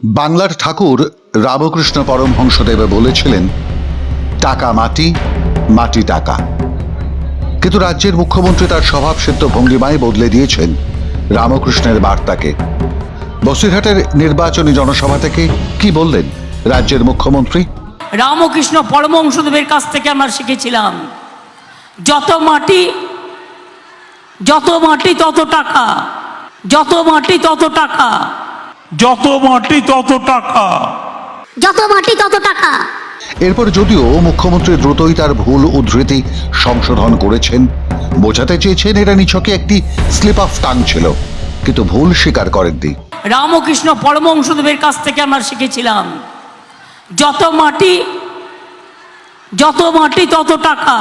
বাংলার ঠাকুর রামকৃষ্ণ পরমহংসদেব বলেছিলেন, টাকা মাটি মাটি টাকা। কিন্তু রাজ্যের মুখ্যমন্ত্রী তার স্বভাব সিদ্ধ ভঙ্গিমায় বদলে দিয়েছেন রামকৃষ্ণের বার্তাকে। বসিরহাটের নির্বাচনী জনসভা থেকে কি বললেন রাজ্যের মুখ্যমন্ত্রী? রামকৃষ্ণ পরমহংসদেবের কাছ থেকে আমরা শিখেছিলাম, যত মাটি যত মাটি তত টাকা, যত মাটি তত টাকা। যত মাটি তত টাকা। যত মাটি তত টাকা। এরপর যদিও মুখ্যমন্ত্রী দ্রুতই তার ভুল উদ্ধৃতি সংশোধন করেছেন বোঝাতে চেয়েছেন এটা নিছকে একটি স্লিপ অফ টাং ছিল কিন্তু ভুল স্বীকার করেননি। রামকৃষ্ণ পরমহংসদেবের কাছ থেকে আমরা শিখেছিলাম যত মাটি যত মাটি তত টাকা।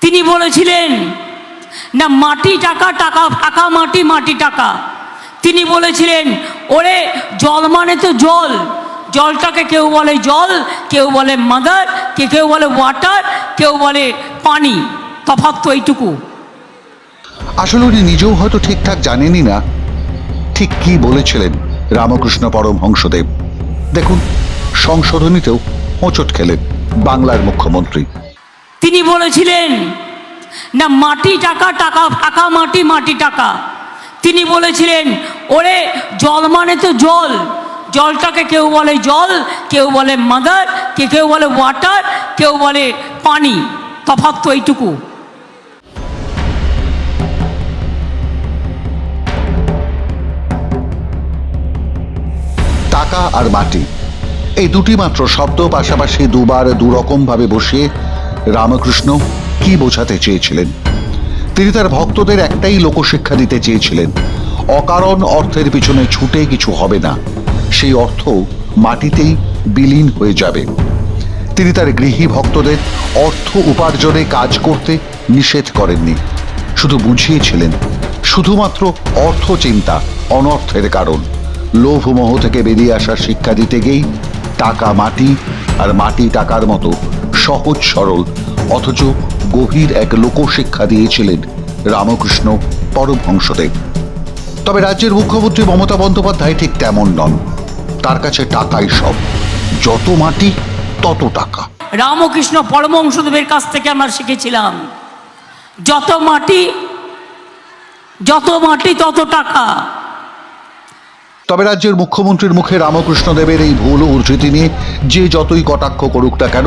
তিনি বলেছিলেন না মাটি টাকা টাকা টাকা মাটি মাটি টাকা। তিনি বলেছিলেন ওরে জল মানে তো জল। জলটাকে কেউ বলে জল কেউ বলে মাদার কে কেউ বলে ওয়াটার কেউ বলে পানি। তফাৎ তো এইটুকু। আসলে উনি নিজেও হয়তো ঠিকঠাক জানেনই না ঠিক কি বলেছিলেন রামকৃষ্ণ পরমহংসদেব দেখুন সংশোধনীতেও হোঁচট খেলেন বাংলার মুখ্যমন্ত্রী। তিনি বলেছিলেন না মাটি টাকা টাকা টাকা মাটি মাটি টাকা। তিনি বলেছিলেন, ওরে, জল মানে তো জল। জলটাকে কেউ বলে জল, কেউ বলে মাদার, কে, কেউ বলে ওয়াটার, কেউ বলে পানি। তফাৎ তো এইটুকু। টাকা আর মাটি, এই দুটি মাত্র শব্দ পাশাপাশি দুবার দুরকম ভাবে বসিয়ে রামকৃষ্ণ কি বোঝাতে চেয়েছিলেন? তিনি তার ভক্তদের একটাই লোকশিক্ষা দিতে চেয়েছিলেন। অকারণ অর্থের পিছনে ছুটে কিছু হবে না। সেই অর্থ মাটিতেই বিলীন হয়ে যাবে। তিনি তার গৃহী ভক্তদের অর্থ উপার্জনে কাজ করতে নিষেধ করেননি। শুধু বুঝিয়েছিলেন, শুধুমাত্র অর্থ চিন্তা অনর্থের কারণ। লোভ মোহ থেকে বেরিয়ে আসার শিক্ষা দিতে গিয়েই টাকা মাটি আর মাটি টাকার মতো সহজ সরল অথচ গভীর এক লোকশিক্ষা দিয়েছিলেন রামকৃষ্ণ পরমহংসদেব। তবে রাজ্যের মুখ্যমন্ত্রী মমতা বন্দ্যোপাধ্যায় ঠিক তেমন নন। তার কাছে টাকাই সব। যত মাটি তত টাকা। রামকৃষ্ণ পরমহংসদেবের কাছ থেকে আমরা শিখেছিলাম যত মাটি যত মাটি তত টাকা। তবে রাজ্যের মুখ্যমন্ত্রীর মুখে রামকৃষ্ণ দেবের এই ভুল উদ্ধৃতি নিয়ে যে যতই কটাক্ষ করুক না কেন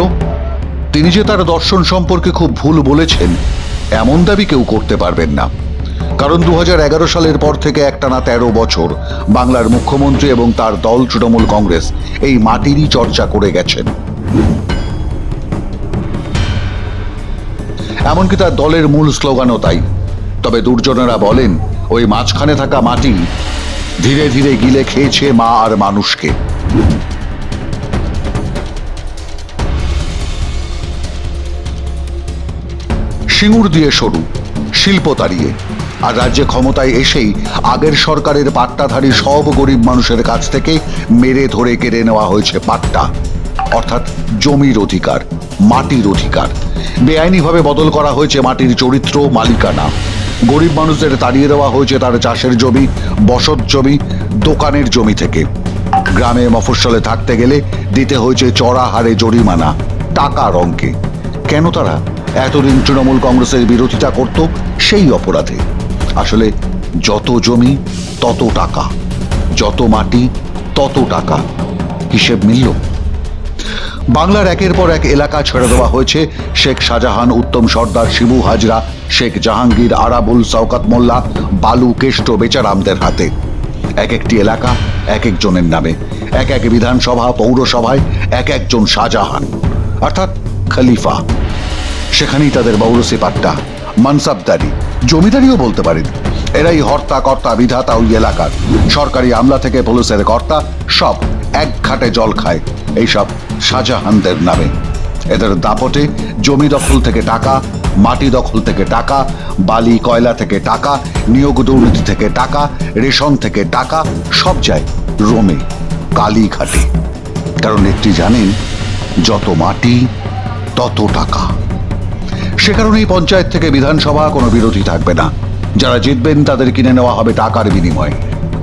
তিনি যে তার দর্শন সম্পর্কে খুব ভুল বলেছেন, এমন দাবি কেউ করতে পারবেন না। কারণ দু হাজার এগারো সালের পর থেকে একটানা তেরো বছর বাংলার মুখ্যমন্ত্রী এবং তার দল তৃণমূল কংগ্রেস এই মাটিরই চর্চা করে গেছেন। এমনকি তার দলের মূল স্লোগানও তাই। তবে দুর্জনেরা বলেন, ওই মাঝখানে থাকা মাটি ধীরে ধীরে গিলে খেয়েছে মা আর মানুষকে। সিঙ্গুর দিয়ে সরু, শিল্প তাড়িয়ে। আর রাজ্যে ক্ষমতায় এসেই আগের সরকারের পাট্টাধারী সব গরিব মানুষের কাছ থেকে মেরে ধরে কেড়ে নেওয়া হয়েছে পাট্টা। অর্থাৎ জমির অধিকার, মাটির অধিকার। বেআইনিভাবে বদল করা হয়েছে মাটির চরিত্র, মালিকানা। গরিব মানুষদের তাড়িয়ে দেওয়া হয়েছে তার চাষের জমি, বসত জমি, দোকানের জমি থেকে। গ্রামে মফস্বলে থাকতে গেলে দিতে হয়েছে চড়া হারে জরিমানা, টাকার অঙ্কে। কেন তারা এতদিন তৃণমূল কংগ্রেসের বিরোধিতা করত সেই অপরাধে। আসলে যত জমি, তত টাকা। যত মাটি, তত টাকা। হিসেব মিলল। বাংলার একের পর এক এলাকা ছেড়ে দেওয়া হয়েছে শেখ শাহজাহান, উত্তম সর্দার, শিবু হাজরা, শেখ জাহাঙ্গীর, আরাবুল শওকাত মোল্লা, বালু কেষ্ট বেচারামদের হাতে। এক একটি এলাকা এক একজনের নামে। এক এক বিধানসভা, পৌরসভায় এক একজন শাহজাহান। অর্থাৎ খলিফা। সেখানেই তাদের বৌরসি পাট্টা মানসাবদারি জমিদারিও বলতে পারেন। এরাই হর্তা কর্তা বিধাতা ওই এলাকার। সরকারি আমলা থেকে পুলিশের কর্তা, সব এক ঘাটে জল খায়। এইসব শাহজাহানদের নামে। এদের দাপটে জমি দখল থেকে টাকা, মাটি দখল থেকে টাকা, বালি, কয়লা থেকে টাকা, নিয়োগ দুর্নীতি থেকে টাকা, রেশন থেকে টাকা, সব যায় রোমে কালীঘাটে কারণ একটি জানেন, যত মাটি, তত টাকা। সে কারণেই পঞ্চায়েত থেকে বিধানসভা কোনো বিরোধী থাকবে না। যারা জিতবেন তাদের কিনে নেওয়া হবে টাকার বিনিময়ে।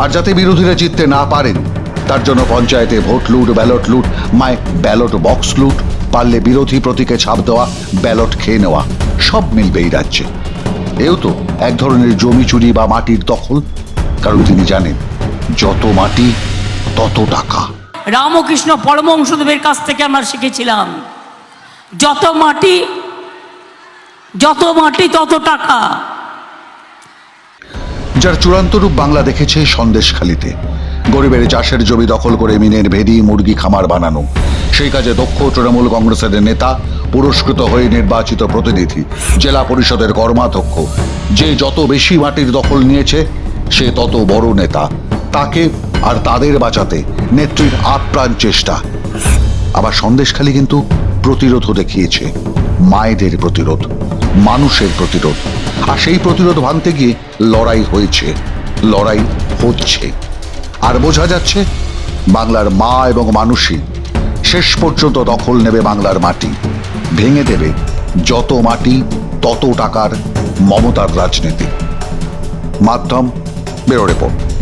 আর যাতে বিরোধীরা জিততে না পারেন, তার জন্য পঞ্চায়েতে ভোট লুট, ব্যালট লুট, মায় ব্যালট বক্স লুট, পারলে বিরোধী প্রতীকে ছাপ দেওয়া, ব্যালট খেয়ে নেওয়া, সব মিলবে এই রাজ্যে। এও তো এক ধরনের জমি চুরি বা মাটির দখল। কারণ তিনি জানেন, যত মাটি, তত টাকা। রামকৃষ্ণ পরমহংসদেবের কাছ থেকে আমরা শিখেছিলাম, যত মাটি যত মাটি, তত টাকা। যার চূড়ান্ত রূপ বাংলা দেখেছে সন্দেশখালিতে। গরিবের চাষের জমি দখল করে মিনের ভেদি, মুরগি খামার বানানো। সেই কাজে দক্ষ তৃণমূল কংগ্রেসের নেতা, পুরস্কৃত হয়ে নির্বাচিত প্রতিনিধি, জেলা পরিষদের কর্মাধ্যক্ষ। যে যত বেশি মাটির দখল নিয়েছে, সে তত বড় নেতা। তাকে আর তাদের বাঁচাতে নেত্রীর আপ্রাণ চেষ্টা। আবার সন্দেশখালি কিন্তু প্রতিরোধও দেখিয়েছে, মায়েদের প্রতিরোধ। মানুষের প্রতিরোধ। আর সেই প্রতিরোধ ভাঙতে গিয়ে লড়াই হয়েছে, লড়াই হচ্ছে। আর বোঝা যাচ্ছে, বাংলার মা এবং মানুষই শেষ পর্যন্ত দখল নেবে বাংলার মাটি, ভেঙে দেবে যত মাটি, তত টাকার মমতার রাজনীতি। মাধ্যম বেরো রিপোর্ট।